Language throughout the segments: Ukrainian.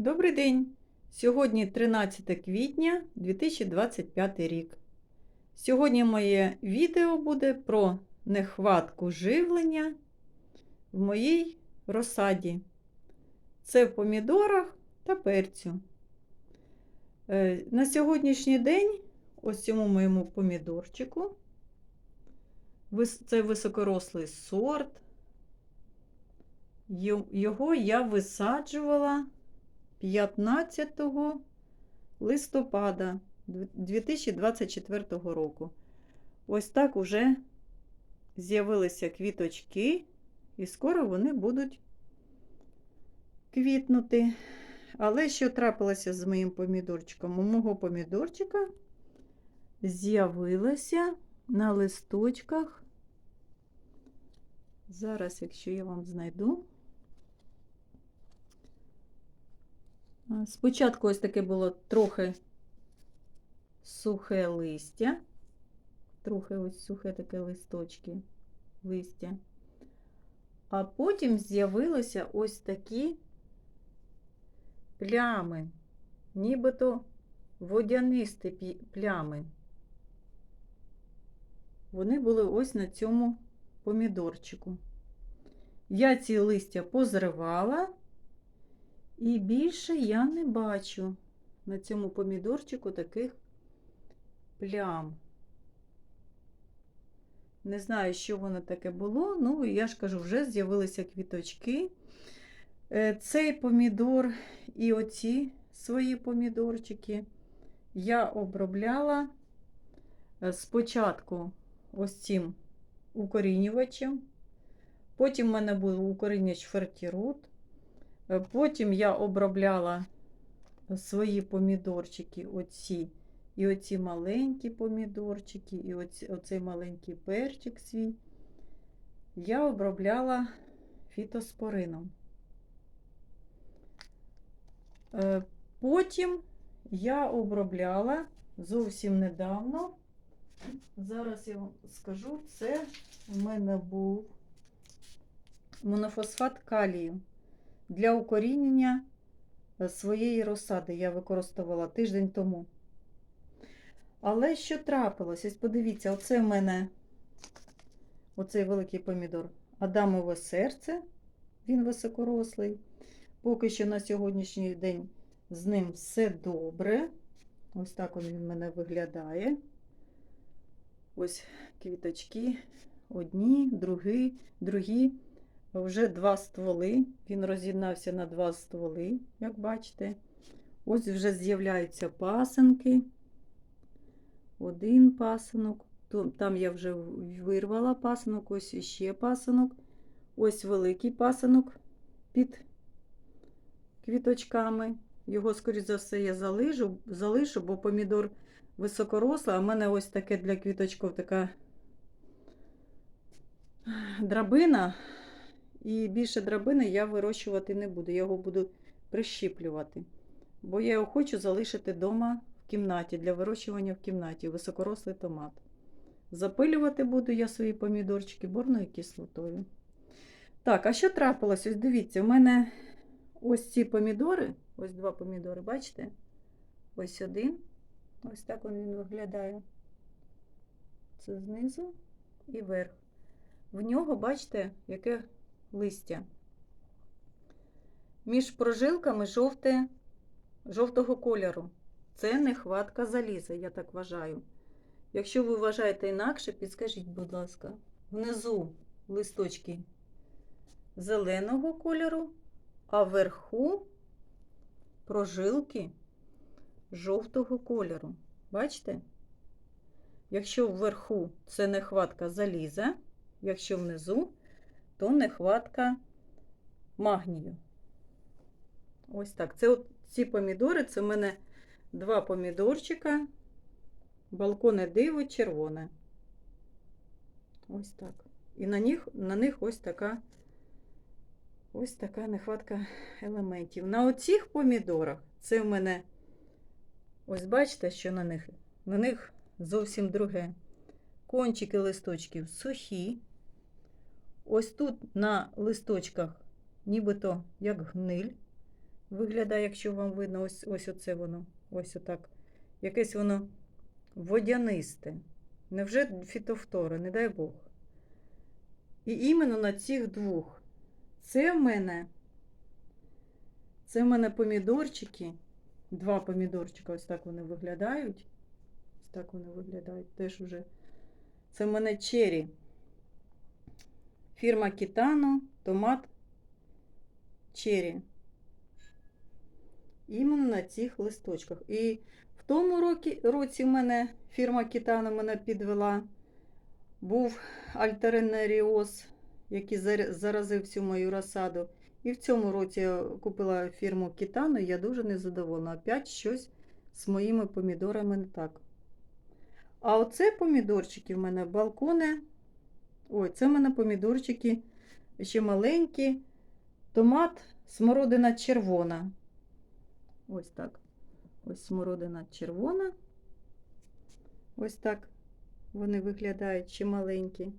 Добрий день! Сьогодні 13 квітня 2025 рік. Сьогодні моє відео буде про нехватку живлення в моїй розсаді. Це в помідорах та перцю. Е, На сьогоднішній день, ось цьому моєму помідорчику, це високорослий сорт. Його я висаджувала 15 листопада 2024 року. Ось так уже з'явилися квіточки, і скоро вони будуть квітнути. Але що трапилося з моїм помідорчиком? У мого помідорчика з'явилося на листочках. Зараз, якщо я вам знайду. Спочатку ось таке було трохи сухе листя, трохи ось сухе таке листочки, листя. А потім з'явилися ось такі плями, нібито водянисті плями. Вони були ось на цьому помідорчику. Я ці листя позривала. І більше я не бачу на цьому помідорчику таких плям. Не знаю, що воно таке було. Ну, я ж кажу, вже з'явилися квіточки. Е, Цей помідор і оці свої помідорчики я обробляла е, спочатку ось цим укорінювачем. Потім в мене був укорінювач фертірут. Е, Потім я обробляла свої помідорчики, оці, і оці маленькі помідорчики, і оці, оцей маленький перчик свій. Я обробляла фітоспорином. Е, Потім я обробляла зовсім недавно. Зараз я вам скажу, це в мене був монофосфат калію для укорінення е, своєї розсади я використовувала тиждень тому. Але що трапилось? Ось подивіться, оце в мене оцей великий помідор Адамове серце, він високорослий. Поки що на сьогоднішній день з ним все добре. Ось так він в мене виглядає. Ось квіточки, одні, другі, другі. Вже два стволи. Він роз'єднався на два стволи, як бачите. Ось вже з'являються пасенки. Один пасинок. Там я вже вирвала пасинок, ось іще пасинок. Ось великий пасинок під квіточками. Його, скоріш за все, я залишу, залишу, бо помідор високорослий, а в мене ось таке для квіточків така драбина. І більше драбини я вирощувати не буду. Я його буду прищіплювати. Бо я його хочу залишити вдома в кімнаті для вирощування в кімнаті високорослий томат. Запилювати буду я свої помідорчики борною кислотою. Так, а що трапилось? Ось дивіться, у мене ось ці помідори, ось два помідори, бачите? Ось один. Ось так він виглядає. Це знизу і верх. В нього, бачите, яке листя. Між прожилками жовте, жовтого кольору. Це нехватка заліза, я так вважаю. Якщо ви вважаєте інакше, підскажіть, будь ласка, внизу листочки зеленого кольору, а вверху прожилки жовтого кольору. Бачите? Якщо вверху це нехватка заліза, якщо внизу то нехватка магнію. Ось так. Це от ці помідори, це в мене два помідорчика, балконе диво червоне. Ось так. І на них, на них ось така ось така нехватка елементів. На оцих помідорах це в мене, ось бачите, що на них? На них зовсім друге. Кончики листочків сухі. Ось тут на листочках нібито як гниль. виглядає, якщо вам видно, ось, ось оце воно. Ось отак. Якесь воно водянисте. Невже фітофтора, не дай Бог. І іменно на цих двох. Це в мене. Це в мене помідорчики. Два помідорчика, ось так вони виглядають. Ось так вони виглядають. Теж уже. Це в мене чері. Фірма Кітано, томат чері. Іменно на цих листочках. І в тому році, році в мене фірма Кітано мене підвела. Був альтернаріоз, який заразив всю мою розсаду. І в цьому році я купила фірму Кітано, я дуже незадоволена. Опять щось з моїми помідорами не так. А оце помідорчики в мене балкони. Ой, це в мене помідорчики ще маленькі. Томат, смородина червона. Ось так. Ось смородина червона. Ось так вони виглядають ще маленькі.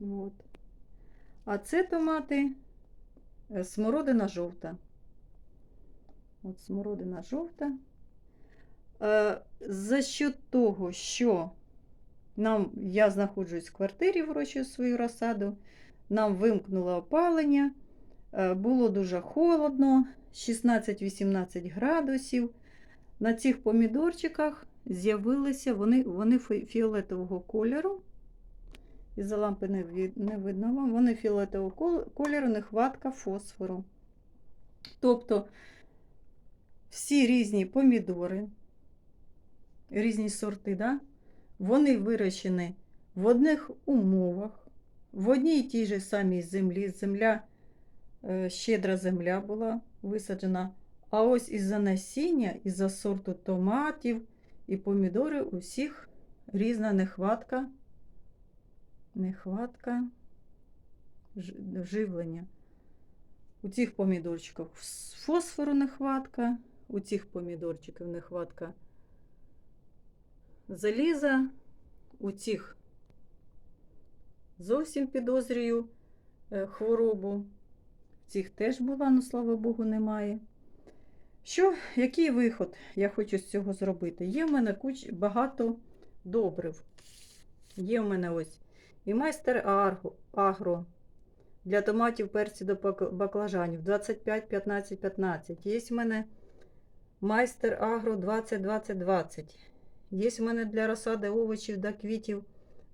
От. А це томати е, смородина жовта. От смородина жовта. Е, За счет того, що нам, я знаходжусь в квартирі, вирощую свою розсаду, нам вимкнуло опалення, е, було дуже холодно, 16-18 градусів. На цих помідорчиках з'явилися вони, вони фіолетового кольору. Із-за лампи не, не видно вам. Вони фіолетового кольору, нехватка фосфору. Тобто всі різні помідори, різні сорти, да? Вони вирощені в одних умовах, в одній і тій же самій землі. Земля, е, щедра земля була висаджена. А ось із-за насіння, із-за сорту томатів і помідори у всіх різна нехватка, нехватка живлення. У цих помідорчиках фосфору нехватка, у цих помідорчиків нехватка заліза, у цих зовсім підозрюю е, хворобу. Цих теж була, ну слава Богу, немає. Що, який виход я хочу з цього зробити? Є в мене куч, багато добрив. Є в мене ось і майстер агро, для томатів, перців до баклажанів 25, 15, 15. Є в мене майстер агро 20, 20, 20. Є в мене для розсади овочів та квітів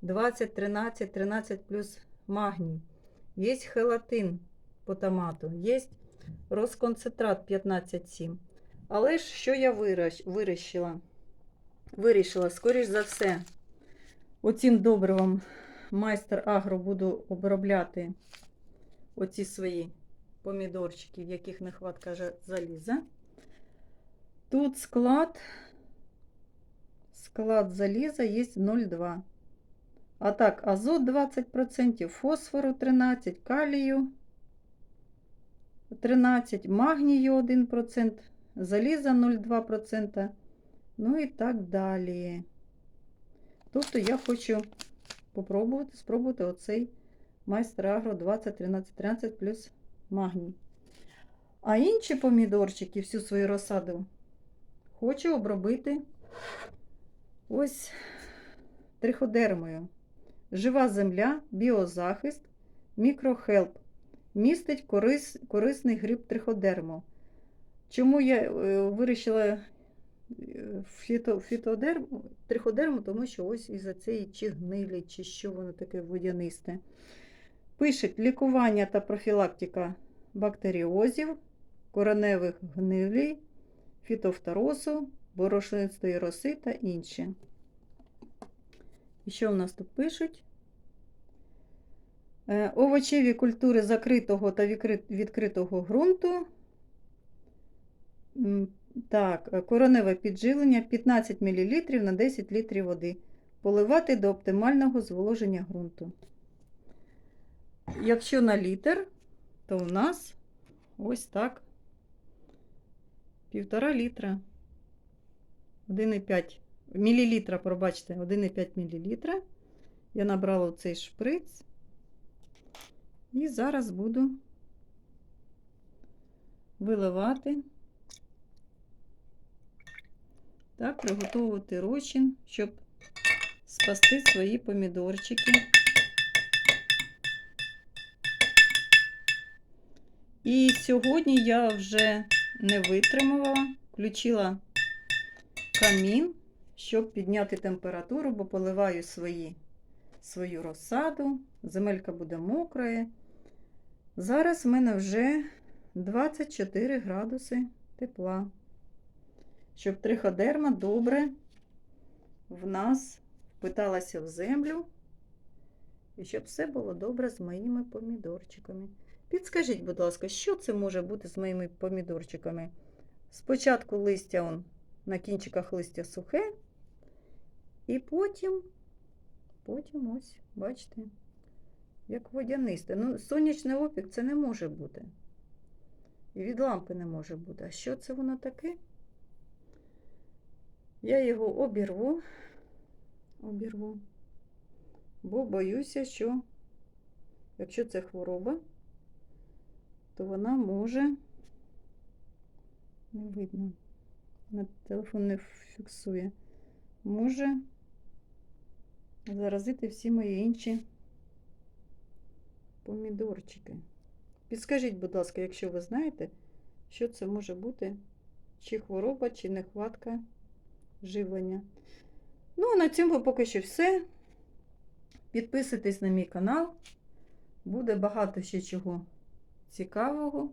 20, 13, 13 плюс магній. Є хелатин по томату. Є розконцентрат 15,7. Але ж що я вирішила? Вирішила, скоріш за все, оцим добривом майстер агро буду обробляти оці свої помідорчики, в яких нехватка заліза. Тут склад, склад заліза є 0,2. А так, азот 20%, фосфору 13, калію 13, магнію 1%, заліза 0,2%, ну і так далі. Тобто я хочу попробувати, спробувати оцей майстер агро 20, 13, 13 плюс магній. А інші помідорчики, всю свою розсаду, хочу обробити ось триходермою. Жива земля, біозахист, мікрохелп. Містить корис, корисний гриб триходерму. Чому я е, вирішила е, фіто, фітодерму, триходерму, тому що ось із-за цієї чи гнилі, чи що воно таке водянисте. Пишуть лікування та профілактика бактеріозів, короневих гнилій, фітофторозу, борошнистої роси та інші. І що в нас тут пишуть? Е, Овочеві культури закритого та відкритого ґрунту. Так, е, короневе підживлення 15 мл на 10 літрів води. Поливати до оптимального зволоження ґрунту. Якщо на літр, то у нас ось так. Півтора літра. 1,5 мілілітра, пробачте, 1,5 мілілітра. Я набрала цей шприц. І зараз буду виливати. Так, приготувати розчин, щоб спасти свої помідорчики. І сьогодні я вже не витримала, включила камін, щоб підняти температуру, бо поливаю свої, свою розсаду. Земелька буде мокрая. Зараз в мене вже 24 градуси тепла. Щоб триходерма добре в нас впиталася в землю. І щоб все було добре з моїми помідорчиками. Підскажіть, будь ласка, що це може бути з моїми помідорчиками? Спочатку листя он, на кінчиках листя сухе, і потім, потім ось, бачите, як водянисте. Ну, сонячний опік це не може бути. І від лампи не може бути. А що це воно таке? Я його обірву, обірву, бо боюся, що якщо це хвороба, то вона може, не видно, телефон не фіксує, може заразити всі мої інші помідорчики. Підскажіть, будь ласка, якщо ви знаєте, що це може бути, чи хвороба, чи нехватка живлення. Ну, а на цьому поки що все. Підписуйтесь на мій канал. Буде багато ще чого цікавого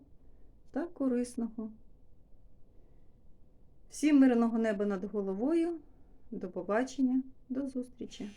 та корисного. Всім мирного неба над головою. До побачення, до зустрічі!